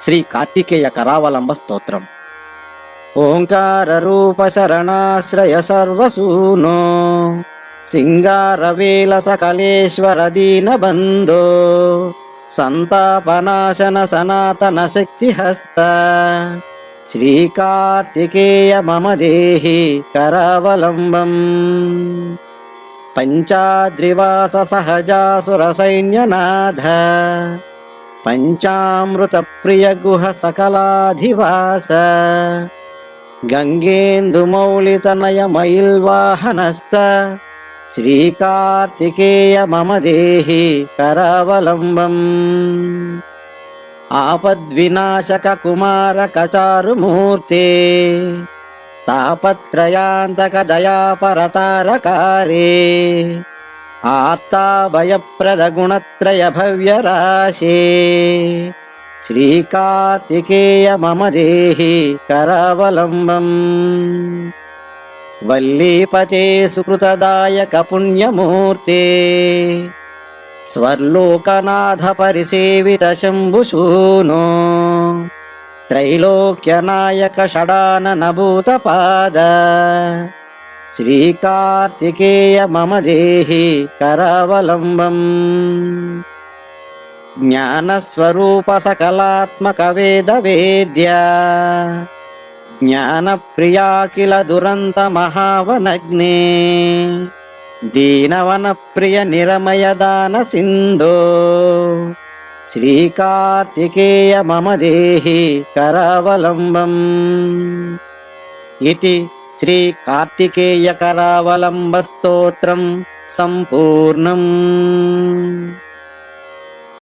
శ్రీ కార్తికేయ కరావలంబ స్తోత్రం. ఓంకార రూప శరణాశ్రయ సర్వసూనో సింగారవేల సకలేశ్వర దీన బంధో సంతాపనాశన సనాతన శక్తి హస్త. శ్రీ కార్తికేయ మమ దేహి కరావలంబం. పంచాద్రివాస సహజాసుర సైన్యనాథ. పంచామృత ప్రియ గుహ సకలాధివాస గంగేందుమౌళితనయ మయిల్వాహనస్త శ్రీకార్తికేయ మమ దేహి కరావలంబం ఆపద్వినాశక కుమార కచారుమూర్తే తాపత్రయాంతక దయాపరతారకారే ఆత్తాభయప్రద గుణత్రయ భవ్యరాశే శ్రీకార్తికేయ మమ దేహి కరావలంబం వల్లీపతే సుకృతదాయక పుణ్యమూర్తే స్వర్లోకనాథ పరిసేవిత శంభుశూనో త్రైలోక్యనాయక షడానన భూతపాద శ్రీకార్తికేయ మమ దేహి కరావలంబం. జ్ఞానస్వరూప సకలాత్మక వేద వేద్య. జ్ఞానప్రియా కిల దురంత మహావనగ్నే దీనవన ప్రియ నిరమయ దాన సింధో. శ్రీకార్తికేయ మమ దేహి కరావలంబం. ఇది శ్రీ కార్తికేయ కరావలంబ స్తోత్రం సంపూర్ణం.